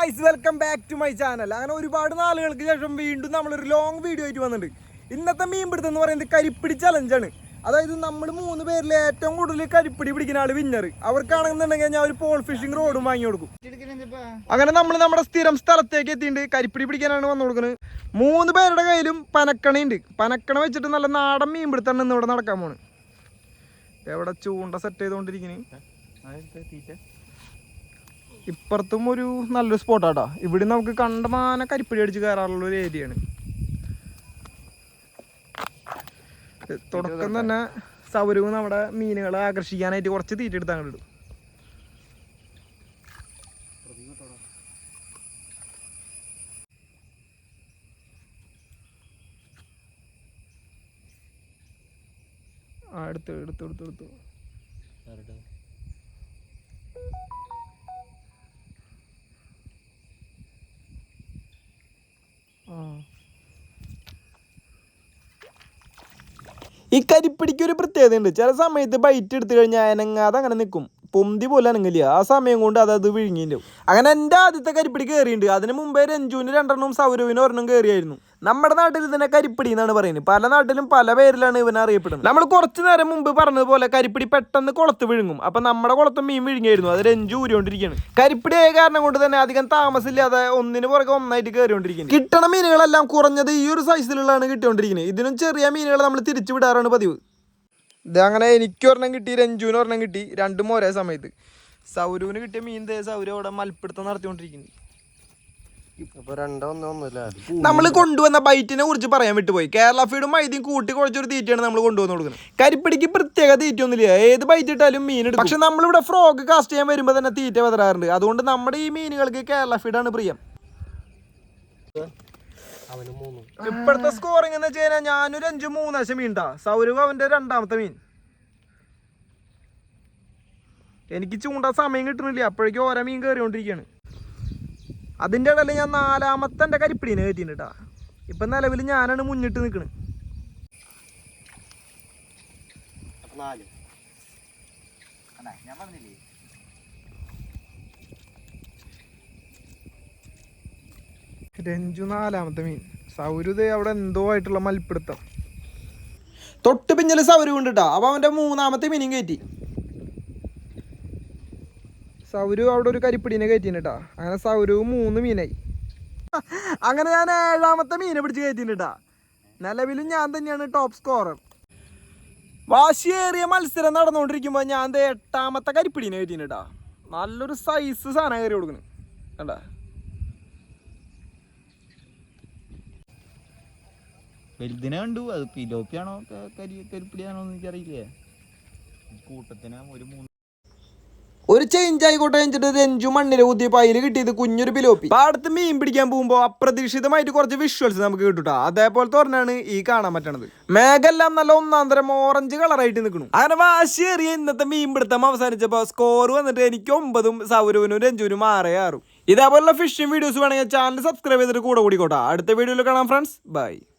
Guys welcome back to my channel അങ്ങനെ ഒരുപാട് നാളുകൾക്ക് ശേഷം വീണ്ടും നമ്മളൊരു ലോങ് വീഡിയോ ആയിട്ട് വന്നിട്ടുണ്ട്. ഇന്നത്തെ മീൻ പിടുത്തം എന്ന് പറയുന്നത് കരിപ്പിടി ചലഞ്ചാണ് അതായത് നമ്മൾ മൂന്ന് പേരിൽ ഏറ്റവും കൂടുതൽ കരിപ്പിടി പിടിക്കുന്ന ആൾ വിന്നർ അവർക്കാണെന്നുണ്ടെങ്കിൽ ഞാൻ ഒരു പോൾ ഫിഷിംഗ് റോഡും വാങ്ങി കൊടുക്കും. അങ്ങനെ നമ്മൾ നമ്മുടെ സ്ഥിരം സ്ഥലത്തേക്ക് എത്തിയിട്ടുണ്ട്. കരിപ്പിടി പിടിക്കാനാണ് വന്നു കൊടുക്കുന്നത്. മൂന്ന് പേരുടെ കയ്യിലും പനക്കണയുണ്ട്. പനക്കണ വെച്ചിട്ട് നല്ല നാടൻ മീൻ പിടുത്താണ് ഇന്ന് ഇവിടെ നടക്കാൻ പോണ് എവിടെ ചൂണ്ട സെറ്റ് ചെയ്തുകൊണ്ടിരിക്കുന്നത് ഇപ്പുറത്തും ഒരു നല്ലൊരു സ്പോട്ടാട്ടോ ഇവിടെ നമുക്ക് കണ്ടമാന കരിപ്പിടി അടിച്ച് കയറാനുള്ള ഒരു ഏരിയയാണ് തുടക്കം തന്നെ സൗരവും നമ്മുടെ മീനുകളെ ആകർഷിക്കാനായിട്ട് കുറച്ച് തീറ്റ എടുത്ത് ഇടും. ആ എടുത്തു എടുത്തു എടുത്തു എടുത്തു. ഈ കരിപ്പിടിക്ക് ഒരു പ്രത്യേകതയുണ്ട്. ചില സമയത്ത് ബൈറ്റ് എടുത്തു കഴിഞ്ഞാൽ അനങ്ങാതെ അങ്ങനെ നിൽക്കും പൊന്തി പോലെ അനങ്ങില്ല ആ സമയം കൊണ്ട് അത് വിഴുങ്ങിയിട്ടുണ്ടാവും വിഴുങ്ങിയിട്ടും അങ്ങനെ എന്റെ ആദ്യത്തെ കരിപ്പിടി കയറിയിട്ടുണ്ട് അതിന് മുമ്പേ രഞ്ജുവിന് രണ്ടെണ്ണവും സൗരവിന് ഒരെണ്ണം കയറിയായിരുന്നു നമ്മുടെ നാട്ടിൽ ഇതിനെ കരിപ്പിടി എന്നാണ് പറയുന്നത്. പല നാട്ടിലും പല പേരിലാണ് ഇവനെ അറിയപ്പെടുന്നത്. നമ്മൾ കുറച്ച് നേരം മുമ്പ് പറഞ്ഞതുപോലെ കരിപ്പിടി പെട്ടെന്ന് കുളത്ത് വിഴുങ്ങും. അപ്പൊ നമ്മുടെ കുളത്ത് മീൻ വിഴുങ്ങിയായിരുന്നു. അത് രഞ്ജു ഊരിക്കൊണ്ടിരിക്കുകയാണ്. കരിപ്പിടി ആയ കാരണം കൊണ്ട് തന്നെ അധികം താമസമില്ലാതെ ഒന്നിന് പുറകെ ഒന്നായിട്ട് കയറിക്കൊണ്ടിരിക്കുന്നത് കിട്ടണ മീനുകളെല്ലാം കുറഞ്ഞത് ഈ ഒരു സൈസിലുള്ളതാണ് കിട്ടിക്കൊണ്ടിരിക്കുന്നത്. ഇതിനും ചെറിയ മീനുകൾ നമ്മൾ തിരിച്ചു വിടാറാണ് പതിവ്. ഇത് അങ്ങനെ എനിക്ക് ഒരെണ്ണം കിട്ടി രഞ്ജുവിന് ഒരെണ്ണം കിട്ടി. രണ്ടും ഒരേ സമയത്ത്. സൗരവിന് കിട്ടിയ മീൻ ദേ സൗരവ് അവിടെ മൽപ്പിടുത്തം നടത്തിക്കൊണ്ടിരിക്കുന്നത് അപ്പൊ രണ്ടോ ഒന്നോ ഒന്നുമില്ല നമ്മൾ കൊണ്ടുവന്ന ബൈറ്റിനെ കുറിച്ച് പറയാൻ വിട്ടുപോയി. കേരള ഫീഡും മൈദയും കൂട്ടി കുഴച്ചൊരു തീറ്റയാണ് നമ്മൾ കൊണ്ടുവന്ന് കൊടുക്കുന്നത്. കരിപ്പിടിക്ക് പ്രത്യേക തീറ്റ ഒന്നുമില്ല. ഏത് ബൈറ്റ് ഇട്ടാലും മീൻ എടുക്കും. പക്ഷെ നമ്മളിവിടെ ഫ്രോഗ് കാസ്റ്റ് ചെയ്യാൻ വരുമ്പോൾ തന്നെ തീറ്റ പതരാറുണ്ട് അതുകൊണ്ട് നമ്മുടെ ഈ മീനുകൾക്ക് കേരള ഫീഡാണ് പ്രിയം. അവന് മൂന്നും. ഇപ്പോഴത്തെ സ്കോറിംഗ് എന്ന് വെച്ച് കഴിഞ്ഞാൽ ഞാനൊരു അഞ്ച് മൂന്നാശം ഉണ്ടാ സൗരവ് അവന്റെ രണ്ടാമത്തെ മീൻ. എനിക്ക് ചൂണ്ടാൻ സമയം കിട്ടുന്നില്ല അപ്പോഴേക്കും ഓരോ മീൻ കയറിക്കൊണ്ടിരിക്കുകയാണ് അതിന്റെ ഇടയിൽ ഞാൻ നാലാമത്തെ എന്റെ കരിപ്പിടീനെ കയറ്റിയിട്ടാ ഇപ്പം നിലവിൽ ഞാനാണ് മുന്നിട്ട് നിൽക്കുന്നത് രഞ്ജു നാലാമത്തെ മീൻ. സൗരുത് അവിടെ എന്തോ ആയിട്ടുള്ള മൽപ്പിടുത്തം. തൊട്ട് പിഞ്ഞൽ സൗരു കൊണ്ടിട്ടാ അപ്പൊ അവന്റെ മൂന്നാമത്തെ മീനും കയറ്റി. സൗരു അവിടെ ഒരു കരിപ്പിടീനെ കയറ്റിട്ടാ അങ്ങനെ സൗരു മൂന്ന് മീനായി. അങ്ങനെ ഞാൻ ഏഴാമത്തെ മീനെ പിടിച്ച് കയറ്റിട്ടാ നിലവിലും ഞാൻ തന്നെയാണ് ടോപ്പ് സ്കോറർ വാശിയേറിയ മത്സരം നടന്നുകൊണ്ടിരിക്കുമ്പോൾ ഞാൻ ദേ എട്ടാമത്തെ കരിപ്പിടീനെ കയറ്റിട്ടാ നല്ലൊരു സൈസ് സാധനം കയറി കൊടുക്കണ്. കണ്ടാ? വലുതിനെ കണ്ടു. അത് പിലോപ്പിയാണോ കരിപ്പിടിയാണോ എന്ന് എനിക്കറിയില്ലേ? കൂട്ടത്തിന് ഒരു മൂന്ന് ഒരു ചേഞ്ച് ആയിക്കോട്ടെ വെച്ചിട്ട് രഞ്ജു മണ്ണിൽ കുത്തിയപ്പോ അതിൽ കിട്ടിയത് കുഞ്ഞൊരു പിലോപ്പി. പാടത്ത് മീൻ പിടിക്കാൻ പോകുമ്പോൾ അപ്രതീക്ഷിതമായിട്ട് കുറച്ച് വിഷ്വൽസ് നമുക്ക് കിട്ടുട്ടോ. അതേപോലത്തെ ഒരെണ്ണാണ് ഈ കാണാൻ പറ്റണത്. മേഘെല്ലാം നല്ല ഒന്നാം തരം ഓറഞ്ച് കളറായിട്ട് നിൽക്കണു. അങ്ങനെ വാശിയേറിയ ഇന്നത്തെ മീൻ പിടുത്തം അവസാനിച്ചപ്പോ സ്കോർ വന്നിട്ട് എനിക്ക് ഒമ്പതും സൗരവിനും രഞ്ജുവിനും ആറേ ആറും. ഇതേപോലുള്ള ഫിഷിംഗ് വീഡിയോസ് വേണമെങ്കിൽ ചാനൽ സബ്സ്ക്രൈബ് ചെയ്തിട്ട് കൂടെ കൂടിക്കോട്ടെ. അടുത്ത വീഡിയോയിൽ കാണാം ഫ്രണ്ട്സ് ബൈ